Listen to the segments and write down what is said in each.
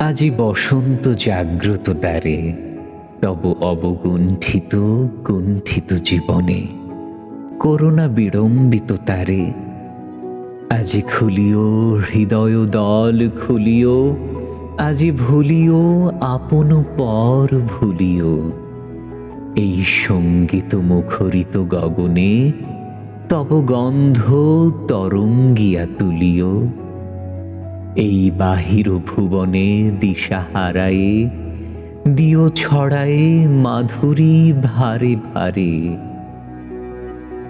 আজি বসন্ত জাগ্রত দ্বারে, তব অবগুণ্ঠিত গুণ্ঠিত জীবনে করোনা বিড়ম্বিত তারে। আজি খুলিও হৃদয় দল, খুলিও, আজি ভুলিও, আপন পর ভুলিও। এই সংগীত মুখরিত গগনে, তব গন্ধ তরঙ্গিয়া তুলিও। এই বাহির ভুবনে দিশা হারায়ে, দিও ছড়ায়ে মাধুরী ভারে ভারে।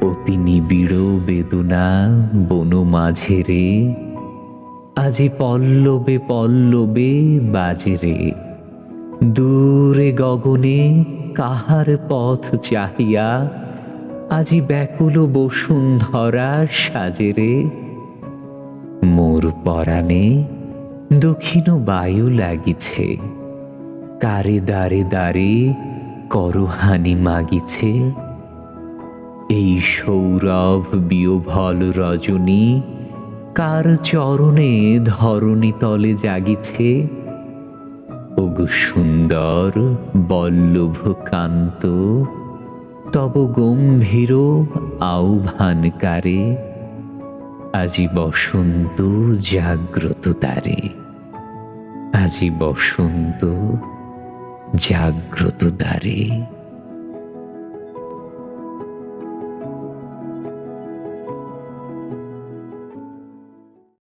অতি নিবিড় বেদনা বন মাঝে রে, আজি পল্লবে পল্লবে বাজে রে। দূরে গগনে কাহার পথ চাহিয়া, আজি ব্যাকুল বসুন্ধরা সাজে রে। মোর পরাণে দক্ষিণ বায়ু লাগিছে। কারে দারে দারে করহানি মাগিছে। এই সৌরভ বিয়োভল রজনী কার চরণে ধরণী তলে জাগিছে? ওগো সুন্দর বল্লভ কান্ত, তব গম্ভীর আহ্বানকারে আজি বসন্ত জাগ্রত দ্বারে আজি বসন্ত জাগ্রত দ্বারে